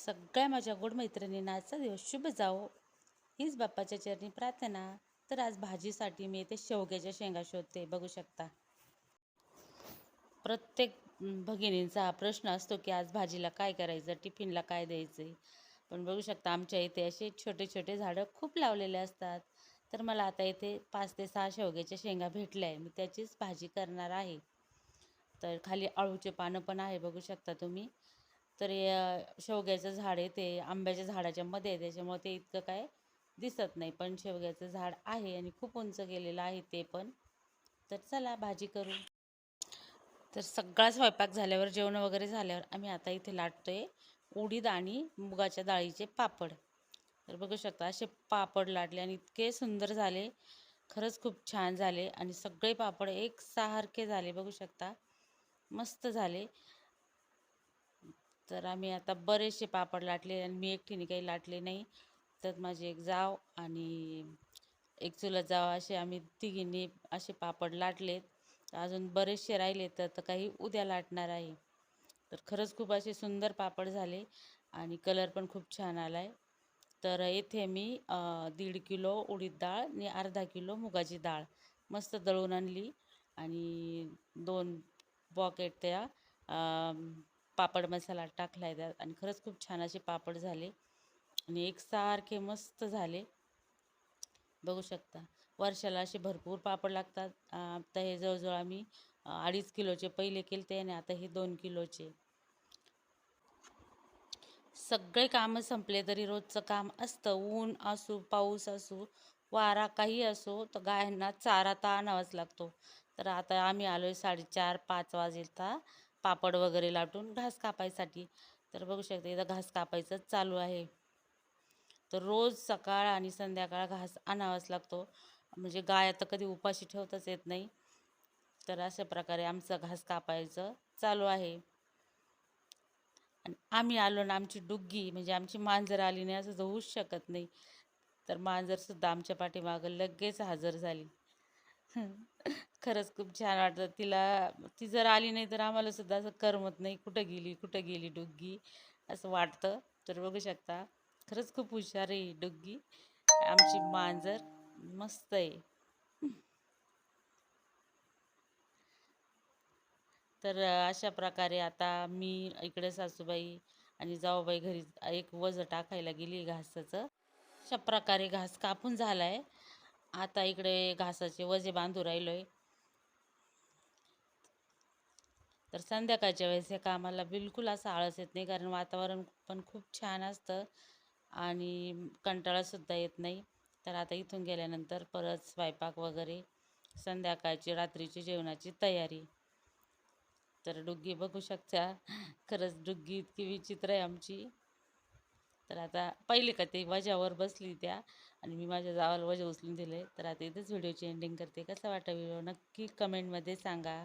सगळ्या माझ्या गोड मैत्रिणींना आजचा दिवस शुभ जावो. हीच बाप्पाच्या चरणी प्रार्थना. तर आज भाजीसाठी मी इथे शेवग्याच्या शेंगा शोधते. बघू शकता. प्रत्येक भगिनींचा हा प्रश्न असतो की आज भाजीला काय करायचं? टिफिनला काय द्यायचं? पण बघू शकता आमच्या इथे असे छोटे छोटे झाडं खूप लावलेले असतात. तर मला आता इथे पाच ते सहा शेवग्याच्या शेंगा भेटल्या आहे मी त्याचीच भाजी करणार आहे. तर खाली अळूचे पानं पण आहे बघू शकता तुम्ही. तर या शेवग्याचं झाड आहे ते आंब्याच्या झाडाच्या मध्ये आहे त्याच्यामुळे ते इतकं काय दिसत नाही. पण शेवग्याचं झाड आहे आणि खूप उंच गेलेलं आहे ते पण. तर चला भाजी करू. तर सगळा स्वयंपाक झाल्यावर जेवण वगैरे झाल्यावर आम्ही आता इथे लाटतो आहे उडीद आणि मुगाच्या डाळीचे पापड. तर बघू शकता असे पापड लाटले आणि इतके सुंदर झाले. खरंच खूप छान झाले आणि सगळे पापड एक सारखे झाले बघू शकता. मस्त झाले. तर आम्ही आता बरेचसे पापड लाटले आणि मी एकटीने काही लाटले नाही. तर माझी एक जाव आणि एक चुलत जाव असे आम्ही तिघींनी असे पापड लाटलेत अजून बरेचसे राहिले तर काही उद्या लाटणार आहे. तर खरंच खूप असे सुंदर पापड झाले आणि कलर पण खूप छान आला आहे तर येथे मी दीड किलो उडीद डाळ आणि अर्धा किलो मुगाची डाळ मस्त दळून आणली आणि दोन पॉकेट त्या पापड मसाला टाकला आहे त्यात आणि खरंच खूप छान असे पापड झाले. आणि एकसारखे मस्त झाले. बघू शकता. वर्षाला असे भरपूर पापड लागतात. आता हे जवळजवळ आम्ही अडीच किलोचे पहिले केले ते आणि आता हे दोन किलोचे. सगळे कामं संपले तरी रोजचं काम असतं. ऊन असो पाऊस असू वारा काही असो तर गायांना चारा तर आणावाच लागतो. तर आता आम्ही आलो आहे साडेचार पाच वाजेता पापड वगैरे लाटून घास कापायसाठी. तर बघू शकता इथं घास कापायचं चालू आहे. तर रोज सकाळ आणि संध्याकाळ घास आणावाच लागतो. म्हणजे गाय तर कधी उपाशी ठेवताच येत नाही. तर अशा प्रकारे आमचं घास कापायचं चालू आहे. आणि आम्ही आलो ना आमची डुग्गी म्हणजे आमची मांजर आली नाही असं होऊच शकत नाही. तर मांजरसुद्धा आमच्या पाठीमागं लगेच हजर झाली. खरंच खूप छान वाटतं तिला ती जर आली नाही तर आम्हाला सुद्धा असं करमत नाही. कुठं गेली कुठं गेली डुग्गी? असं वाटतं. तर बघू शकता. खरंच खूप हुशार आहे डुग्गी. आमची मांजर मस्त आहे. तर अशा प्रकारे आता मी इकडे सासूबाई आणि जाऊबाई घरी एक वज टाकायला गेली घासाचं. अशा प्रकारे घास कापून झालाय. आता इकडे घासाचे वजे बांधू आहे तर संध्याकाळच्या वेळेस या कामाला बिलकुल असं आळस येत नाही कारण वातावरण पण खूप छान असतं आणि कंटाळासुद्धा येत नाही. तर आता इथून गेल्यानंतर परत स्वयंपाक वगैरे संध्याकाळची रात्रीची जेवणाची तयारी. तर डुग्गी बघू शकता खरंच डुग्गी इतकी विचित्र आहे आमची. तर आता पहिले का ते वजावर बसली त्या आणि मी माझ्या जावाला वजा उचलून दिले. तर आता इथेच व्हिडिओची एंडिंग करते. कसा वाटला व्हिडिओ? नक्की कमेंटमध्ये सांगा.